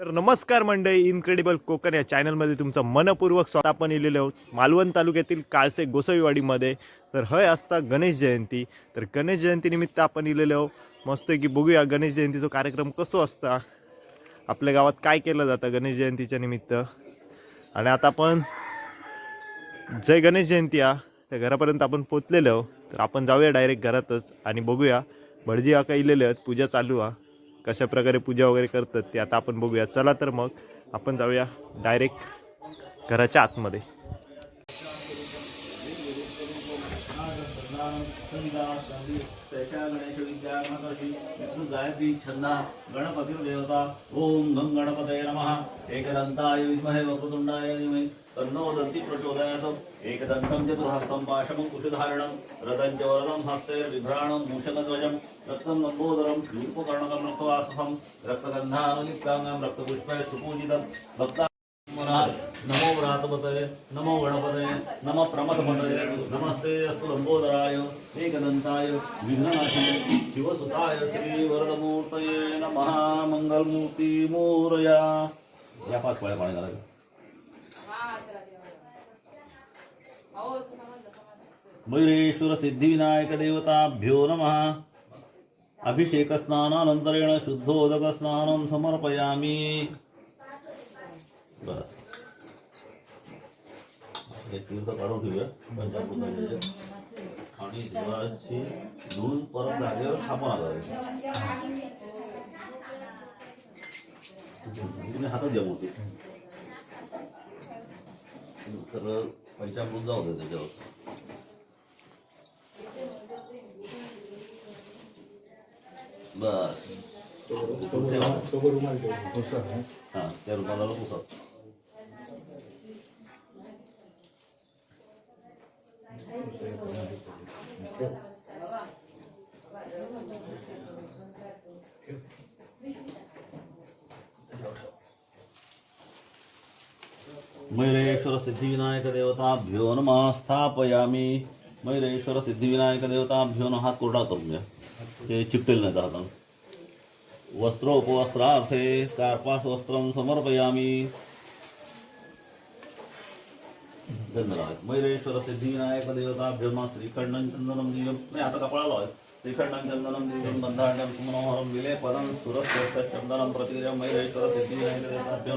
तर नमस्कार मंडळी इन्क्रेडिबल कोकण या चॅनलमध्ये तुमचं मनपूर्वक स्वागत. आपण इलेलो आहोत मालवण तालुक्यातील काळसे गोसावीवाडीमध्ये. तर हय असता गणेश जयंती. तर गणेश जयंतीनिमित्त आपण इलेलो आहोत. मस्त की बघूया गणेश जयंतीचा कार्यक्रम कसो असता. आपल्या गावात काय केलं जातं गणेश जयंतीच्या निमित्त? आणि आता आपण जय गणेश जयंती आ त्या घरापर्यंत आपण पोचलेलो आहोत. तर आपण जाऊया डायरेक्ट घरातच आणि बघूया. भटजी आका इलेले आहेत. पूजा चालू आहे. कशा प्रकारे पूजा वगैरे करतात ते आता आपण बघूया. चला तर मग आपण जाऊया डायरेक्ट घराच्या आतमध्ये. गायत्री छंदा गणपतिर्देवता ओम गं गणपतये नमः. एकदन्ताय विद्महे वक्रतुण्डाय धीमहि. तन्नो दन्ति प्रचोदयात्. एकदन्तं चतुर्हस्तं पाशमं कुशधारणं. रथं च वरदं हस्तैर्बिभ्राणं मूषकध्वजं. रक्तं लम्बोदरं शूर्पकर्णकं रक्तवासहं रक्तगन्धानुलिप्ताङ्गं रक्तपुष्पैः सुपूजितं. भक्ता नमो व्रातपतये नमो गणपतये नम प्रमथपतये नमस्ते अस्तु लंबोदराय एकदंताय विघ्ननाशिने शिवसुताय श्रीवरदमूर्तये नमः मंगलमूर्ती मोरया या पाच पाळ्या पाणी घालायचं मयुरेश्वर सिद्धिविनायक देवताभ्यो नमः। अभिषेक स्नानानंतरेण शुद्धोदक स्नानं समर्पयामि। बस. हे तीर्थ काढून पंचामृताचे. आणि देवाची धुवून परत जागेवर स्थापना करायची तुम्ही हातात द्या मूर्ती. सरळ पंचामृत जाऊ दे त्याच्यावर. बस. हा त्या रुमाला पुसत मयुरेश्वर सिद्धिविनायक देवताभ्यो नमः स्थापयामी। मयुरेश्वर सिद्धिविनायक देवताभ्यो नमः हात कोरडा करून घ्या ते चिकटेल नाही हातात वस्त्रोपवस्त्रार्थे कार्पास वस्त्रं समर्पयामी। धन्यवाद। मयुरेश्वर सिद्धिविनायक देवताभ्यो नमः श्रीखंडं चंदनं दिव्यं नाही आता कपाळाला आहे श्रीखंडं चंदनं दिव्यं बंधाढ्यं सुमनोहरं विलेपदं सुरश्रेष्ठचंदनं प्रतिग्रहं मयुरेश्वर सिद्धिविनायक देवताभ्यो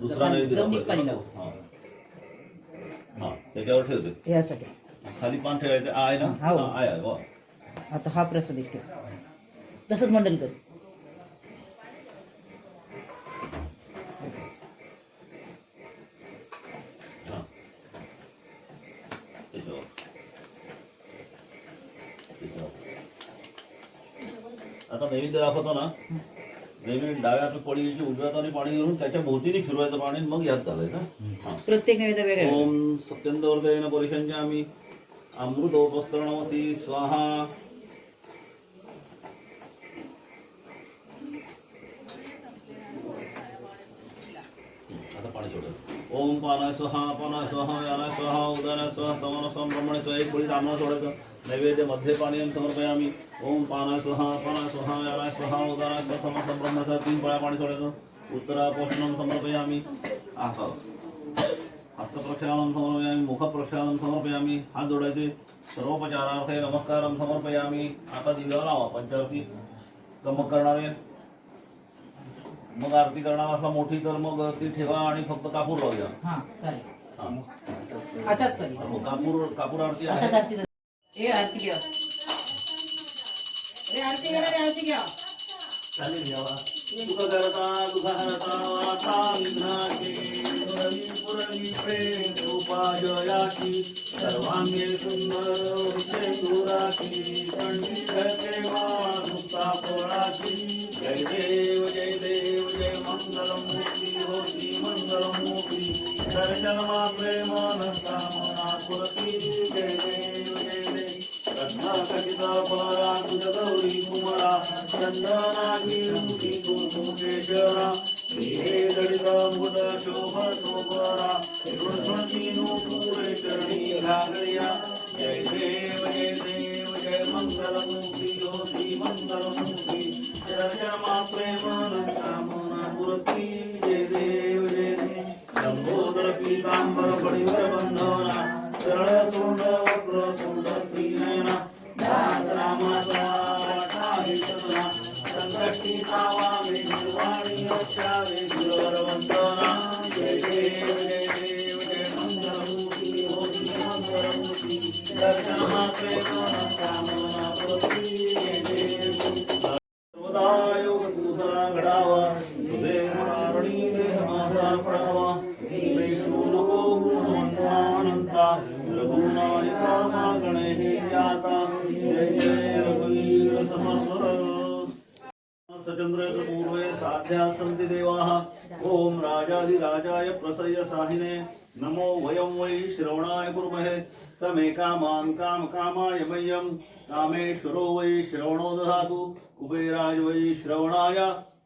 दुसरा नैवेद्य जमिनीत पाणी दाखवायचा. लाव हा हा त्याच्यावर ठेवते यासाठी खाली पान ठेवायचं आहे ना हो. हा, आहे आहे वा. आता हा प्रसाद एक ठेव तसंच मंडन कर हा. त्याच्यावर. त्याच्यावर. आता नैवेद्य दाखवतो ना नेहमी डाव्या हातात पडी घ्यायची उजव्या हाताने पाणी घेऊन त्याच्या भोवतीने फिरवायचं पाणी आणि मग यात घालायचं. प्रत्येक वेगळा. ओम सत्यंदवर्धयन परिसंजामी अमृतोपस्तरणमसी स्वाहा आता पाणी सोडायचं ओम पाना स्वाहा पाना स्वाहा याना स्वाहा उदाना स्वाहा ब्रह्मणे स्वाहा एक पोळी तांबळा सोडायचं. नैवेद्यमध्ये पाणी समर्पयामी. ओम पाना स्वाहा पाना स्वाहा याना स्वाहा उदाना स्वाहा ब्रह्मचा तीन पळ्या पाणी सोडायचं. उत्तरा पोषणम समर्पयामी हस्तप्रक्षालनं समर्पयामि मुखप्रक्षालनं समर्पयामि हात जोडायचे. सर्वोपचारार्थे नमस्कारं समर्पयामि. आता दिव्याला लावा पंचावरती. गमक करणारे. मग आरती करणार असला मोठी तर मग ती ठेवा आणि फक्त कापूर लावूया. हा चालेल. हा. आताच मग कापूर कापूर आरती आताच आहे आरती ए आरती घ्या. रे आरती घ्या रे आरती घ्या. चालेल यावा दुःख करता दुःख हरता वार्ता विघ्नाची पुरवी पुरवी प्रेम उपाजयाची सर्वांगे सुंदर विषय दुराची पंडित मुक्ता साहिने नमो वयं वै श्रवणाय कुर्महे। समे कामान् कामकामाय मह्यं। कामेश्वरो वै श्रवणो दधातु। कुबेराय वै श्रवणाय।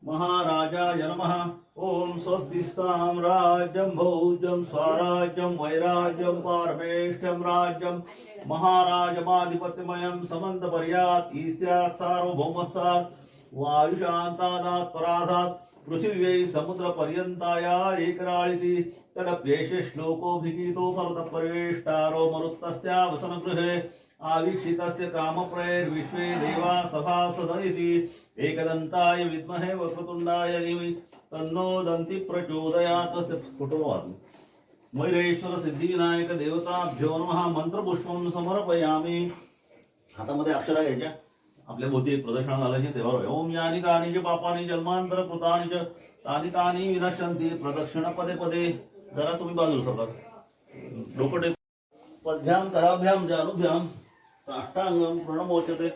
महाराजाय नमः। ॐ स्वस्ति साम्राज्यं भौजं स्वराज्यं वैराज्यं पारमेष्ठ्यं राज्यं। महाराजमाधिपत्यमयं समन्तपर्यात् ईस्यात् सार्वभौमस्सात् वायुशान्तादात् पराधात् पृथिव्यै समुद्रपर्यन्ताया एकराळिति तदप्येषे श्लोकोऽभिगीतो मरुतपरिवेष्टारो मरुत्तस्या वसनगृहे आवीक्षितस्य कामप्रयैर्विश्वे देवा सभासद इति एकदन्ताय विद्महे वक्रतुण्डाय धीमहि तन्नो दन्ति प्रचोदयात् कुटुम्बात् मयुरेश्वर सिद्धिविनायक देवताभ्यो नमः मन्त्रपुष्पं समर्पयामि। हातामध्ये अक्षरा घ्यायच्या आपल्या भोवती एक झालं घालायची तेव्हा ओम यानी कानी च पापानी जन्मांतर कृतानी च तानी तानी विनश्यंती प्रदक्षिण पदे पदे. जरा तुम्ही बाजूला सरकार डोकटे टेक पद्भ्याम कराभ्याम जानुभ्याम साष्टांगम प्रणमोचते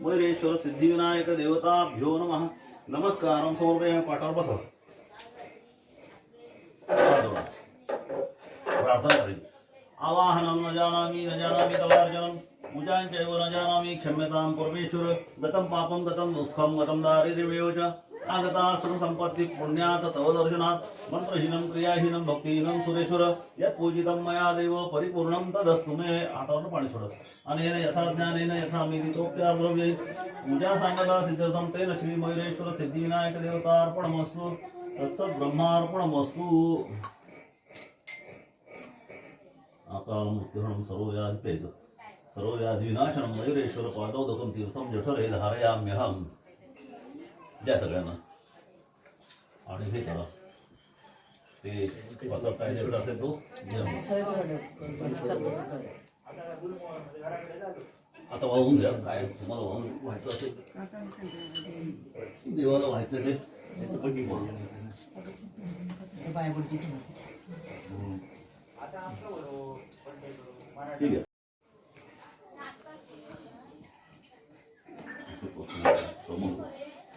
मयुरेश्वर सिद्धिविनायक देवताभ्यो नमः. नमस्कार समर्पय पाठावर बसा. प्रार्थना करेल आवाहनं न जानामि न जानामि तवार्जनं पूजां चैव न जानामि क्षम्यतां परमेश्वर गतं पापं गतं दुःखं गतं दारिद्र्यमेव च। आगता सुखसम्पत्ति पुण्यात् तव दर्शनात् मन्त्रहीनं क्रियाहीनं भक्तिहीनं सुरेश्वर यत् पूजितं मया देव परिपूर्णं तदस्तु मे। आतावर पाणी अनेन यथा ज्ञानेन यथा मिलितोपचार पूजा सांगता सिद्ध्यर्थं तेन श्री सिद्धिविनायकदेवतार्पणमस्तु। तत्सद्ब्रह्मार्पणमस्तु। देवतार्पणमस्तु उत्तीर्णं ब्रह्मार्पणमस्तु अकालमृत्युहरणं मयुरेश्वर पादोदकं तीर्थं जठरे धारयाम्यहं द्या सगळ्यांना। आणि हे करा ते कसं काय द्यायचं असेल तो? आता वाहून घ्या. काय तुम्हाला वाहून व्हायचं असेल देवाला व्हायचं ते. ठीक आहे.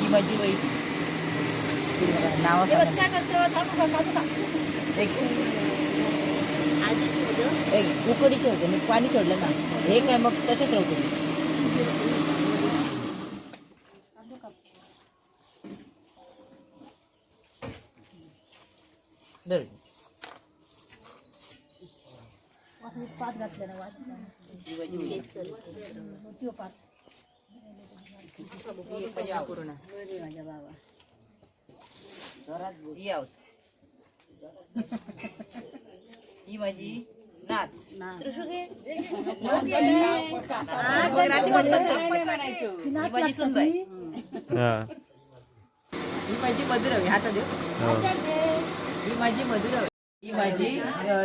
ही. माझी वही नाव एक एक उकडीचे होते. मी पाणी सोडलं ना. हे काय मग तसेच राहतो धर. पाच घातले ना वाट पूर्ण ही हाऊस ही माझी नात ही माझी सुनबाई हा माझी मधुरवी हातात देऊ हा. माझी मधुरवी ही माझी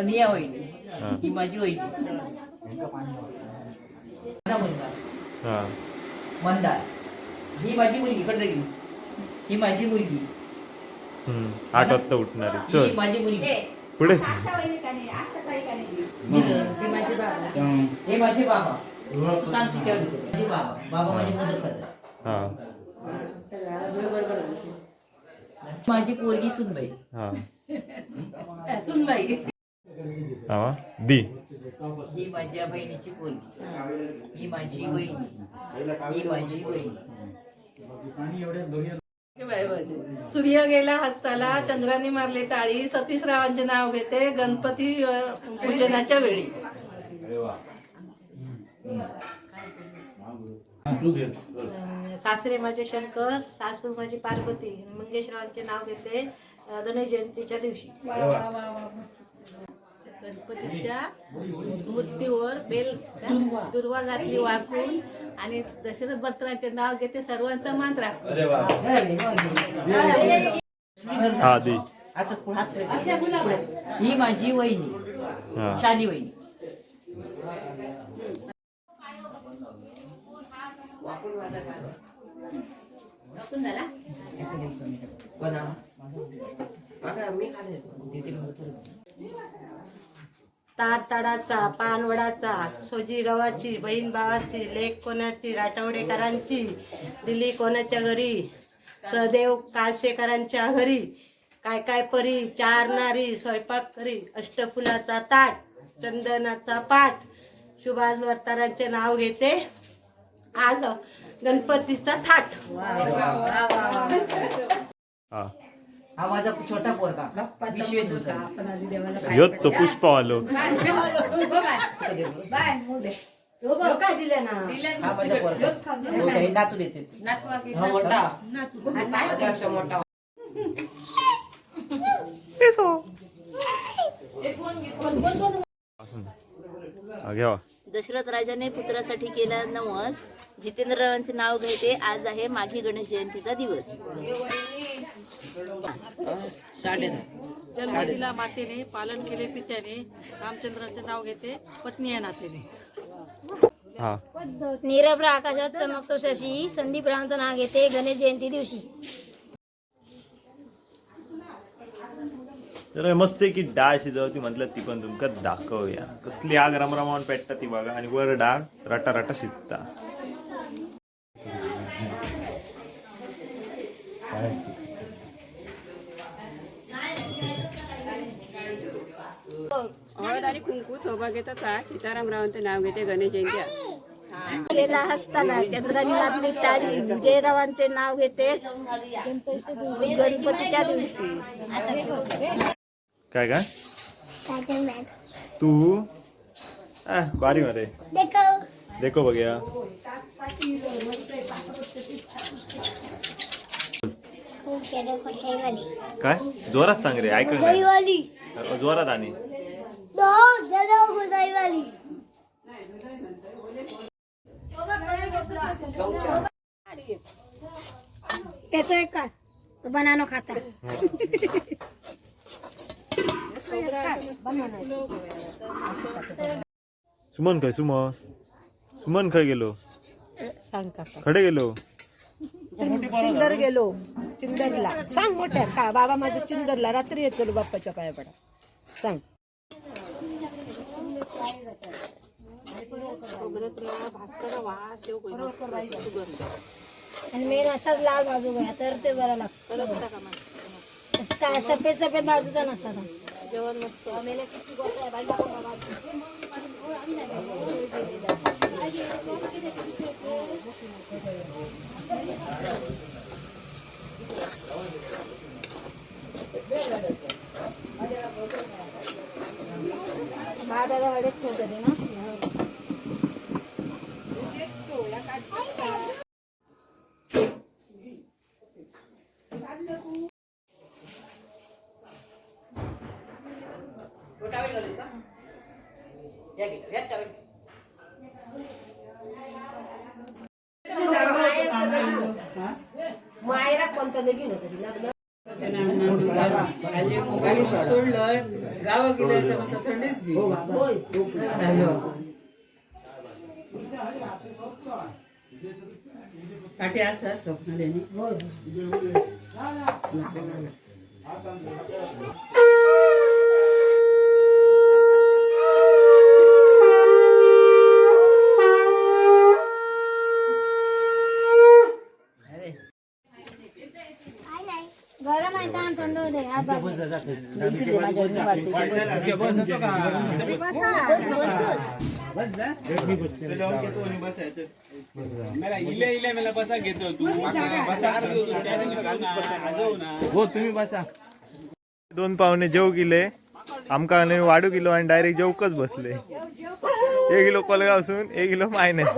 निया वहिनी हा. माझी वहिनी मंदार ही माझी मुलगी कडे गेली ही माझी मुलगी. हम्म. आठ वाजता उठणारी. ही चल. माझी मुलगी. पुढेच हे माझे बाबा. तू सांग तिच्या माझे बाबा. बाबा माझे मदत करतात हा. माझी पोरगी सुनबाई. हा. हा दी. ही माझ्या बहिणीची पोरगी. ही माझी वहिनी. ही माझी वहिनी. सूर्य गेला हस्ताला चंद्राने मारले टाळी सतीश रावांचे नाव घेते गणपती पूजनाच्या वेळी. सासरे माझे शंकर सासू माझी पार्वती मंगेशरावांचे नाव घेते गणेश जयंतीच्या दिवशी. गणपतीच्या मूर्तीवर बेल दुर्वा घातली वाकून आणि दशरथ बत्राचे नाव घेते सर्वांचा मान राखतो हा दी. ही माझी वहिनी. हा. शाली वहिनी. कोणा? ताड ताडाचा पानवडाचा सोजी गावाची बहीण भावाची लेख कोणाची राठवडेकरांची दिली कोणाच्या घरी सदैव काळशेकरांच्या घरी काय काय परी चार नारी स्वयंपाक करी अष्टफुलाचा ताट चंदनाचा पाठ सुभाष वर्तारांचे नाव घेते आज गणपतीचा थाट. हा माझा छोटा पोरगा. ह्योच तो पुष्प आलो. काय दिले ना. हा माझा पोरगा. हो, हे नातू देते हा मोठा. माझ्यापेक्षा मोठा. हा, घ्यावा दशरथ राजाने पुत्रासाठी केला नवस. जितेंद्ररावांचे नाव घेते. आज आहे माघी गणेश जयंतीचा दिवस. जन्मदिला मातेने पालन केले पित्याने. रामचंद्राचे नाव घेते पत्नी या नातेने. हा. निरभ्र आकाशात चमकतो शशी. संदीप रावांचं नाव घेते गणेश जयंती दिवशी. तर मस्त की डाळ शिजवती म्हटलं ती पण तुमका दाखवूया. कसली आग रमरमावून पेटता ती बघा. आणि वर डाळ रटा रटा शिजता हळद आणि कुंकू सौभाग्याचा सीताराम रावांचे नाव घेते गणेश जयंती. गेला असताना चंद्रानी मारली टाळी विजयरावांचे नाव घेते गणपतीच्या दिवशी. काय काय तू? आ, बारी मध्ये. देखो. बघूया. काय? जोरात सांग रे ऐक जोरात आणि. त्याचं एक का तो बनानो खाता. सुमन खय सुमन. सुमन खय गेलो. सांग काका खडे गेलो. चिंदर गेलो. चिंदरला. सांग मोठ्या. का? बाबा माझं चिंदरला रात्री येत बाप्पाच्या पाया पडा सांग. आणि मेन असाच लाल बाजू घ्या तर ते बरं लागतं. काय सफेद सफेद बाजूचा नसता तो. भात आता हळद ठेवते ना. मायरा कोणतं लगीन होतं लग्न मोबाईल सोडलं गाव गेलं स्वप्न दोन पाहुणे जेव गेले. आमका वाढू वाडू किलो आणि डायरेक्ट जेवकच बसले. एक किलो कोलगावसून एक किलो मायनस